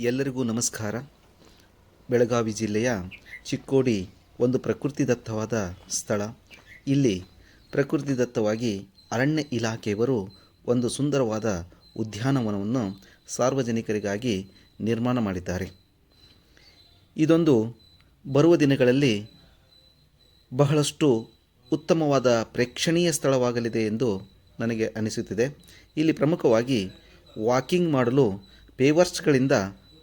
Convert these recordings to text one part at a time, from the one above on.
ಎಲ್ಲರಿಗೂ ನಮಸ್ಕಾರ. ಬೆಳಗಾವಿ ಜಿಲ್ಲೆಯ ಚಿಕ್ಕೋಡಿ ಒಂದು ಪ್ರಕೃತಿದತ್ತವಾದ ಸ್ಥಳ. ಇಲ್ಲಿ ಪ್ರಕೃತಿದತ್ತವಾಗಿ ಅರಣ್ಯ ಇಲಾಖೆಯವರು ಒಂದು ಸುಂದರವಾದ ಉದ್ಯಾನವನವನ್ನು ಸಾರ್ವಜನಿಕರಿಗಾಗಿ ನಿರ್ಮಾಣ ಮಾಡಿದ್ದಾರೆ. ಇದೊಂದು ಬರುವ ದಿನಗಳಲ್ಲಿ ಬಹಳಷ್ಟು ಉತ್ತಮವಾದ ಪ್ರೇಕ್ಷಣೀಯ ಸ್ಥಳವಾಗಲಿದೆ ಎಂದು ನನಗೆ ಅನಿಸುತ್ತಿದೆ. ಇಲ್ಲಿ ಪ್ರಮುಖವಾಗಿ ವಾಕಿಂಗ್ ಮಾಡಲು ಪೇವರ್ಸ್ಗಳಿಂದ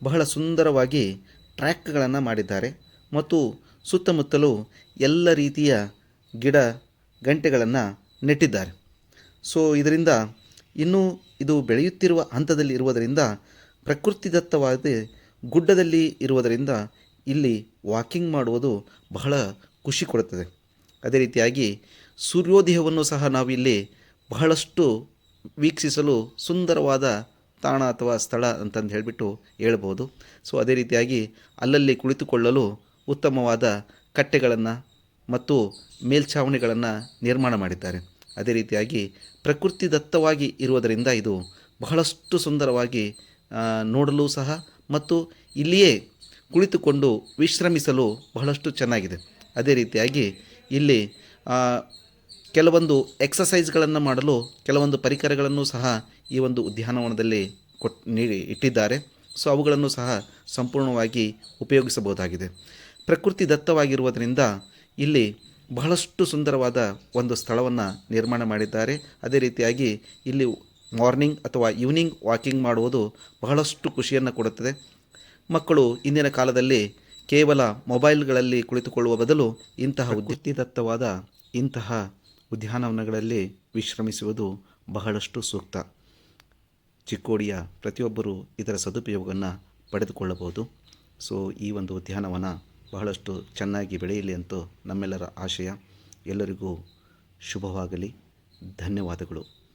ಬಹಳ ಸುಂದರವಾಗಿ ಟ್ರ್ಯಾಕ್ಗಳನ್ನು ಮಾಡಿದ್ದಾರೆ ಮತ್ತು ಸುತ್ತಮುತ್ತಲೂ ಎಲ್ಲ ರೀತಿಯ ಗಿಡ ಗಂಟೆಗಳನ್ನು ನೆಟ್ಟಿದ್ದಾರೆ. ಸೊ ಇದರಿಂದ ಇನ್ನೂ ಇದು ಬೆಳೆಯುತ್ತಿರುವ ಹಂತದಲ್ಲಿ ಇರುವುದರಿಂದ ಪ್ರಕೃತಿದತ್ತವಾದ ಗುಡ್ಡದಲ್ಲಿ ಇರುವುದರಿಂದ ಇಲ್ಲಿ ವಾಕಿಂಗ್ ಮಾಡುವುದು ಬಹಳ ಖುಷಿ ಕೊಡುತ್ತದೆ. ಅದೇ ರೀತಿಯಾಗಿ ಸೂರ್ಯೋದಯವನ್ನು ಸಹ ನಾವಿಲ್ಲಿ ಬಹಳಷ್ಟು ವೀಕ್ಷಿಸಲು ಸುಂದರವಾದ ತಾಣ ಅಥವಾ ಸ್ಥಳ ಅಂತಂದು ಹೇಳಿಬಿಟ್ಟು ಹೇಳ್ಬೋದು. ಸೊ, ಅದೇ ರೀತಿಯಾಗಿ ಅಲ್ಲಲ್ಲಿ ಕುಳಿತುಕೊಳ್ಳಲು ಉತ್ತಮವಾದ ಕಟ್ಟೆಗಳನ್ನು ಮತ್ತು ಮೇಲ್ಛಾವಣಿಗಳನ್ನು ನಿರ್ಮಾಣ ಮಾಡಿದ್ದಾರೆ. ಅದೇ ರೀತಿಯಾಗಿ ಪ್ರಕೃತಿ ದತ್ತವಾಗಿ ಇರುವುದರಿಂದ ಇದು ಬಹಳಷ್ಟು ಸುಂದರವಾಗಿ ನೋಡಲು ಸಹ ಮತ್ತು ಇಲ್ಲಿಯೇ ಕುಳಿತುಕೊಂಡು ವಿಶ್ರಮಿಸಲು ಬಹಳಷ್ಟು ಚೆನ್ನಾಗಿದೆ. ಅದೇ ರೀತಿಯಾಗಿ ಇಲ್ಲಿ ಕೆಲವೊಂದು ಎಕ್ಸಸೈಸ್ಗಳನ್ನು ಮಾಡಲು ಕೆಲವೊಂದು ಪರಿಕರಗಳನ್ನು ಸಹ ಈ ಒಂದು ಉದ್ಯಾನವನದಲ್ಲಿ ಕೊಟ್ ನೀಡಿ ಇಟ್ಟಿದ್ದಾರೆ. ಸೊ ಅವುಗಳನ್ನು ಸಹ ಸಂಪೂರ್ಣವಾಗಿ ಉಪಯೋಗಿಸಬಹುದಾಗಿದೆ. ಪ್ರಕೃತಿ ದತ್ತವಾಗಿರುವುದರಿಂದ ಇಲ್ಲಿ ಬಹಳಷ್ಟು ಸುಂದರವಾದ ಒಂದು ಸ್ಥಳವನ್ನು ನಿರ್ಮಾಣ ಮಾಡಿದ್ದಾರೆ. ಅದೇ ರೀತಿಯಾಗಿ ಇಲ್ಲಿ ಮಾರ್ನಿಂಗ್ ಅಥವಾ ಈವ್ನಿಂಗ್ ವಾಕಿಂಗ್ ಮಾಡುವುದು ಬಹಳಷ್ಟು ಖುಷಿಯನ್ನು ಕೊಡುತ್ತದೆ. ಮಕ್ಕಳು ಇಂದಿನ ಕಾಲದಲ್ಲಿ ಕೇವಲ ಮೊಬೈಲ್ಗಳಲ್ಲಿ ಕುಳಿತುಕೊಳ್ಳುವ ಬದಲು ಇಂತಹ ಉದ್ಯುಕ್ತಿದತ್ತವಾದ ಇಂತಹ ಉದ್ಯಾನವನಗಳಲ್ಲಿ ವಿಶ್ರಮಿಸುವುದು ಬಹಳಷ್ಟು ಸೂಕ್ತ. ಚಿಕ್ಕೋಡಿಯ ಪ್ರತಿಯೊಬ್ಬರೂ ಇದರ ಸದುಪಯೋಗವನ್ನು ಪಡೆದುಕೊಳ್ಳಬಹುದು. ಸೊ, ಈ ಒಂದು ಉದ್ಯಾನವನ ಬಹಳಷ್ಟು ಚೆನ್ನಾಗಿ ಬೆಳೆಯಲಿ ಅಂತೂ ನಮ್ಮೆಲ್ಲರ ಆಶಯ. ಎಲ್ಲರಿಗೂ ಶುಭವಾಗಲಿ. ಧನ್ಯವಾದಗಳು.